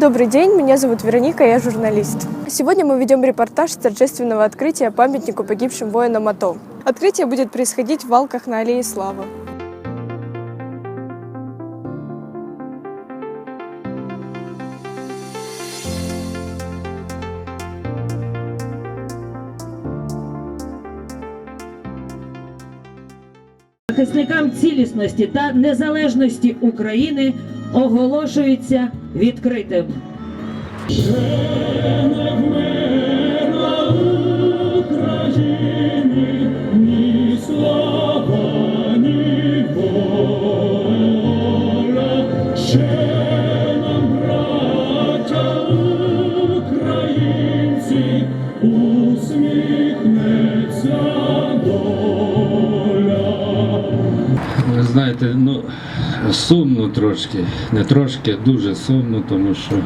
Добрый день, меня зовут Вероника, я журналист. Сегодня мы ведем репортаж с торжественного открытия памятнику погибшим воинам АТО. Открытие будет происходить в Валках на Аллее Славы. захисникам цілісності та незалежності України оголошується відкритим. Не трошки, дуже сумно, тому що е,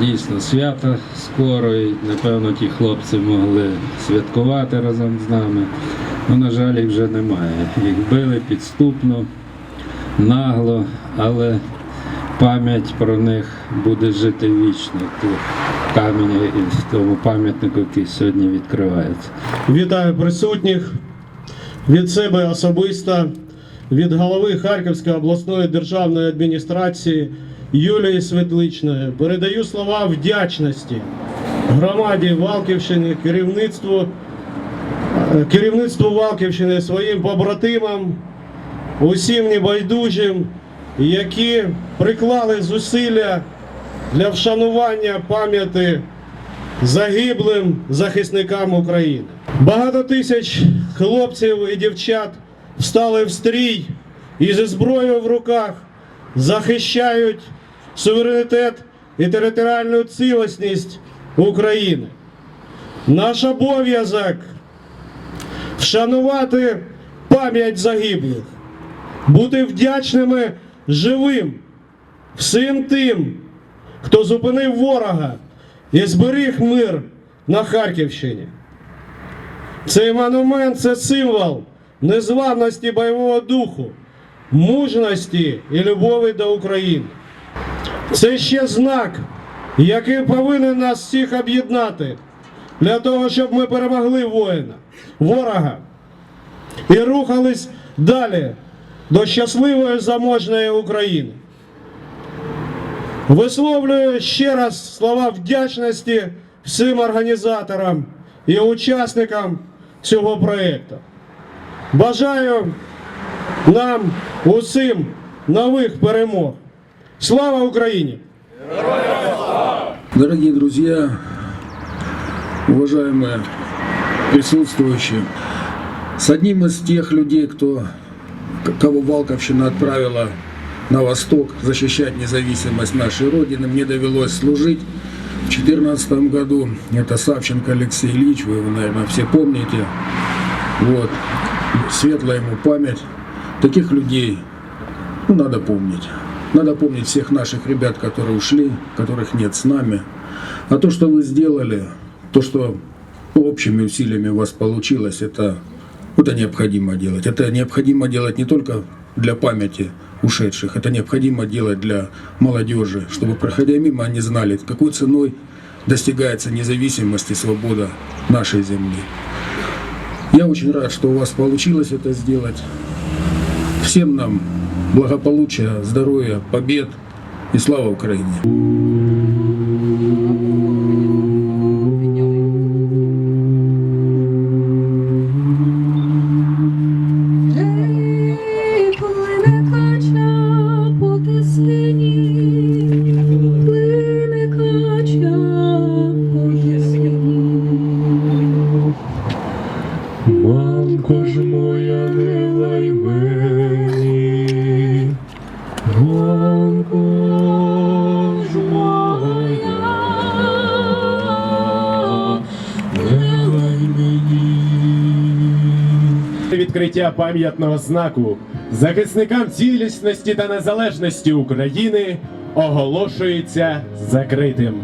дійсно свято скоро і напевно ті хлопці могли святкувати разом з нами. Ну, на жаль, їх вже немає. Їх били підступно, нагло, але пам'ять про них буде жити вічно тут камені і в тому пам'ятнику, який сьогодні відкривається. Вітаю присутніх від себе особисто, від голови Харківської обласної державної адміністрації Юлії Светличної. Передаю слова вдячності громаді Валківщини, керівництву, е, керівництву Валківщини, своїм побратимам, усім небайдужим, які приклали зусилля для вшанування пам'яті загиблим захисникам України. Багато тисяч хлопців і дівчат встали в стрій і зі зброєю в руках захищають суверенітет і територіальну цілісність України. Наш обов'язок вшанувати пам'ять загиблих, бути вдячними живим всім тим, хто зупинив ворога і зберіг мир на Харківщині. Цей монумент це символ незламності бойового духу, мужності і любові до України. Це ще знак, який повинен нас всіх об'єднати для того, щоб ми перемогли воїна, ворога і рухались далі до щасливої заможної України. Висловлюю ще раз слова вдячності всім організаторам і учасникам цього проєкту. Бажаю нам усім нових перемог. Слава Україні! Дорогие друзья, уважаемые присутствующие, с одним из тех людей, кто, кого Валковщина отправила на восток защищать независимость нашей Родины, мне довелось служить в 2014 году. Это Савченко Алексей Ильич, вы его, наверное, все помните. Вот. Светлая ему память. Таких людей ну, надо помнить. Надо помнить всех наших ребят, которые ушли, которых нет с нами. А то, что вы сделали, то, что общими усилиями у вас получилось, это, это необходимо делать. Это необходимо делать не только для памяти ушедших, это необходимо делать для молодежи, чтобы, проходя мимо, они знали, какой ценой достигается независимость и свобода нашей земли. Я очень рад, что у вас получилось это сделать. Всем нам благополучия, здоровья, побед и слава Украине! Мамко ж моя не лай мені, мамко ж моя, не лай мені. Відкриття пам'ятного знаку захисникам цілісності та незалежності України оголошується закритим.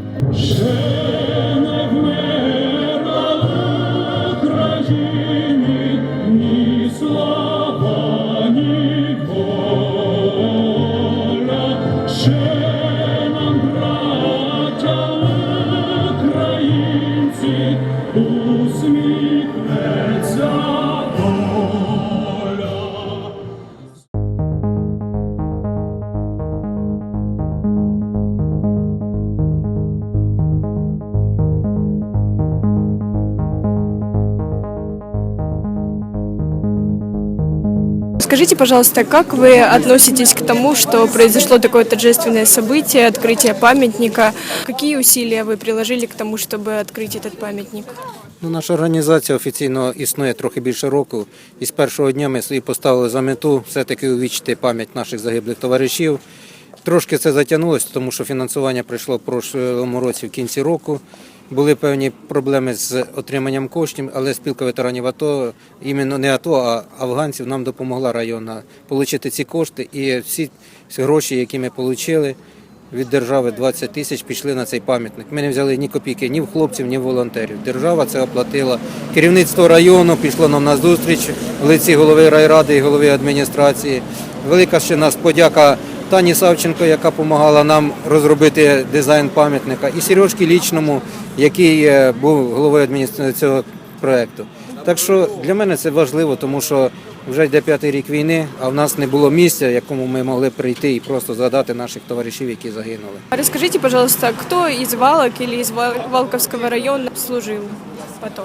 Скажите, пожалуйста, как вы относитесь к тому, что произошло такое торжественное событие, открытие памятника? Какие усилия вы приложили к тому, чтобы открыть этот памятник? Ну, наша організація офіційно існує трохи більше року. І з першого дня ми собі поставили за мету все-таки увічити пам'ять наших загиблих товаришів. Трошки це затягнулося, тому що фінансування прийшло в прошлому році в кінці року. Були певні проблеми з отриманням коштів, але спілка ветеранів АТО, іменно не АТО, а афганців нам допомогла районна отримати ці кошти. І всі, гроші, які ми отримали від держави 20 тисяч пішли на цей пам'ятник. Ми не взяли ні копійки ні в хлопців, ні в волонтерів. Держава це оплатила. Керівництво району пішло нам на зустріч в лиці голови райради і голови адміністрації. Велика ще нас подяка Тані Савченко, яка допомагала нам розробити дизайн пам'ятника, і Сережки Лічному, який е, був головою адміністрації цього проєкту. Так що для мене це важливо, тому що вже йде п'ятий рік війни, а в нас не було місця, якому ми могли прийти і просто згадати наших товаришів, які загинули. Расскажите, пожалуйста, кто из Валок или из Ва- Валковского района служил в АТО?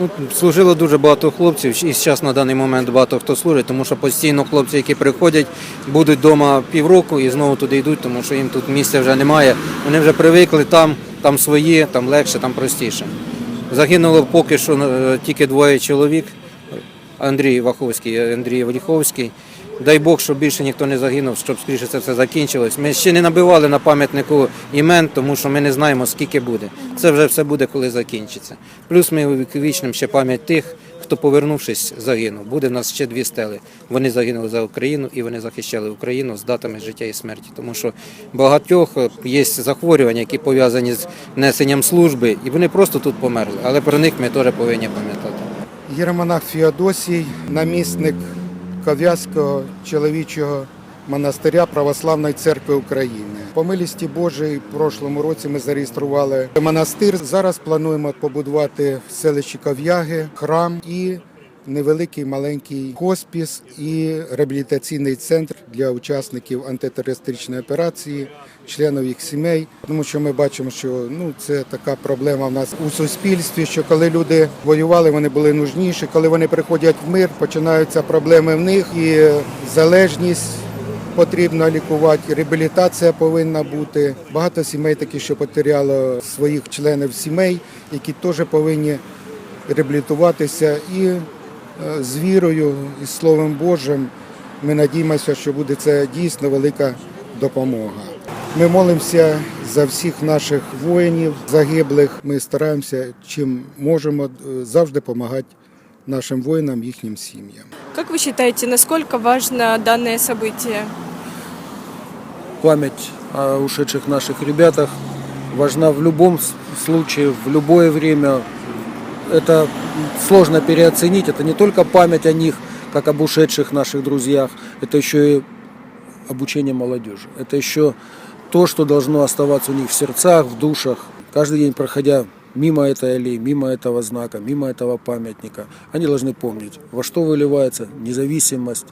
Ну, служило дуже багато хлопців, і зараз на даний момент багато хто служить, тому що постійно хлопці, які приходять, будуть вдома півроку і знову туди йдуть, тому що їм тут місця вже немає. Вони вже привикли там, там свої, там легше, там простіше. Загинуло поки що е, тільки двоє чоловік. Андрій Ваховський, Андрій Воліховський. Дай Бог, щоб більше ніхто не загинув, щоб скоріше це все закінчилось. Ми ще не набивали на пам'ятнику імен, тому що ми не знаємо, скільки буде. Це вже все буде, коли закінчиться. Плюс ми увіковічнимо ще пам'ять тих, хто, повернувшись, загинув. Буде в нас ще дві стели. Вони загинули за Україну і вони захищали Україну з датами життя і смерті. Тому що багатьох е, є захворювання, які пов'язані з несенням служби, і вони просто тут померли. Але про них ми теж повинні пам'ятати. Єромонах Феодосій, намісник Ков'язького чоловічого монастиря Православної церкви України. По милісті Божої в прошлому році ми зареєстрували монастир. Зараз плануємо побудувати в селищі Ков'яги храм і невеликий маленький хоспіс і реабілітаційний центр для учасників антитерористичної операції, членів їх сімей. Тому що ми бачимо, що ну це така проблема в нас у суспільстві. Що коли люди воювали, вони були нужніші. Коли вони приходять в мир, починаються проблеми в них і залежність. Потрібно лікувати, реабілітація повинна бути. Багато сімей такі, що потеряло своїх членів сімей, які теж повинні реабілітуватися. І з вірою і Словом Божим ми надіємося, що буде це дійсно велика допомога. Ми молимося за всіх наших воїнів, загиблих. Ми стараємося, чим можемо, е, завжди допомагати нашим воїнам, їхнім сім'ям. Как вы считаете, насколько важно данное событие? Память о ушедших наших ребятах важна в любом с- случае, в любое время. Это сложно переоценить. Это не только память о них, как об ушедших наших друзьях, это еще и обучение молодежи. Это еще то, что должно оставаться у них в сердцах, в душах. Каждый день, проходя мимо этой аллеи, мимо этого знака, мимо этого памятника, они должны помнить, во что выливается независимость,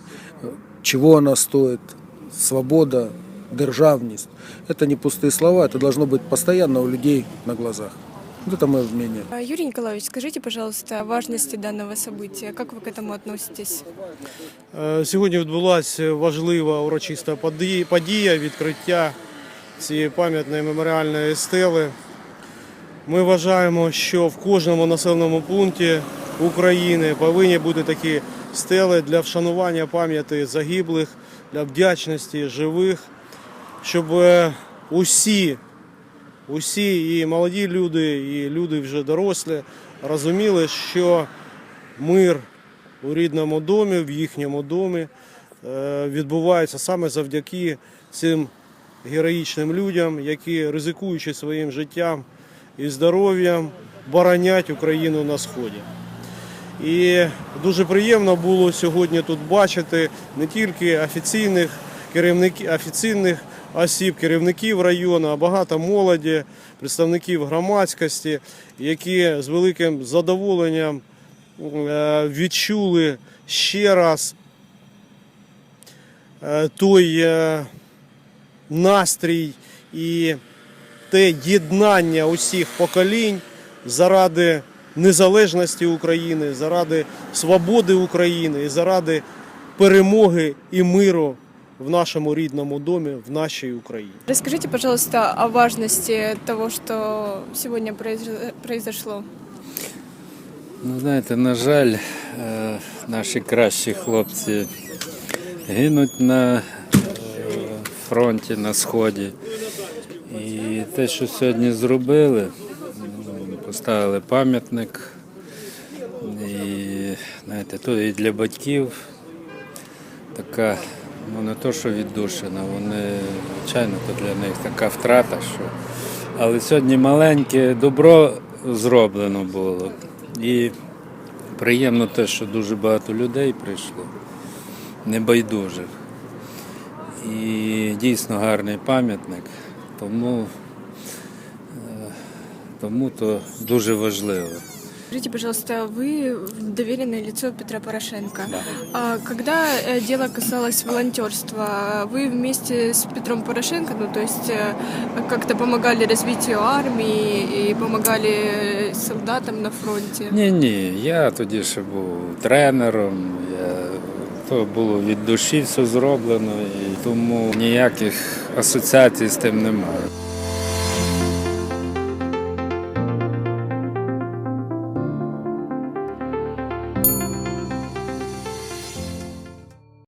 чего она стоит, свобода, державность. Это не пустые слова, это должно быть постоянно у людей на глазах. Вот это мое мнение. А, Юрий Николаевич, скажите, пожалуйста, о важности данного события. Как вы к этому относитесь? Е, Сьогодні відбулася важлива урочиста поді- подія відкриття цієї пам'ятної меморіальної стели. Ми вважаємо, що в кожному населеному пункті України повинні бути такі стели для вшанування пам'яті загиблих, для вдячності живих, щоб е, усі, усі і молоді люди, і люди вже дорослі розуміли, що мир у рідному домі, в їхньому домі е, відбувається саме завдяки цим героїчним людям, які ризикуючи своїм життям і здоров'ям, боронять Україну на сході. І дуже приємно було сьогодні тут бачити не тільки офіційних керівників, офіційних осіб, керівників району, а багато молоді, представників громадськості, які з великим задоволенням е, відчули ще раз е, той е, настрій і те єднання усіх поколінь заради незалежності України, заради свободи України і заради перемоги і миру в нашому рідному домі, в нашій Україні. Расскажите, пожалуйста, о важности того, что сегодня произош- произошло. Ну, знаєте, на жаль, е, наші кращі хлопці гинуть на е, фронті, на сході. І те, що сьогодні зробили, поставили пам'ятник. І знаєте, то і для батьків така, ну не то, що віддушина, вони, звичайно, то для них така втрата, що. Але сьогодні маленьке добро зроблено було. І приємно те, що дуже багато людей прийшло, небайдужих. І дійсно гарний пам'ятник, тому, е, тому то дуже важливо. Скажите, пожалуйста, вы доверенное лицо Петра Порошенко. А когда э, дело касалось волонтерства, вы вместе с Петром Порошенко, ну то есть э, как-то помогали развитию армии и помогали э, солдатам на фронте? Ні, ні, я тоді ще був тренером, я, то було від душі все зроблено, і тому ніяких асоціацій з тим немає.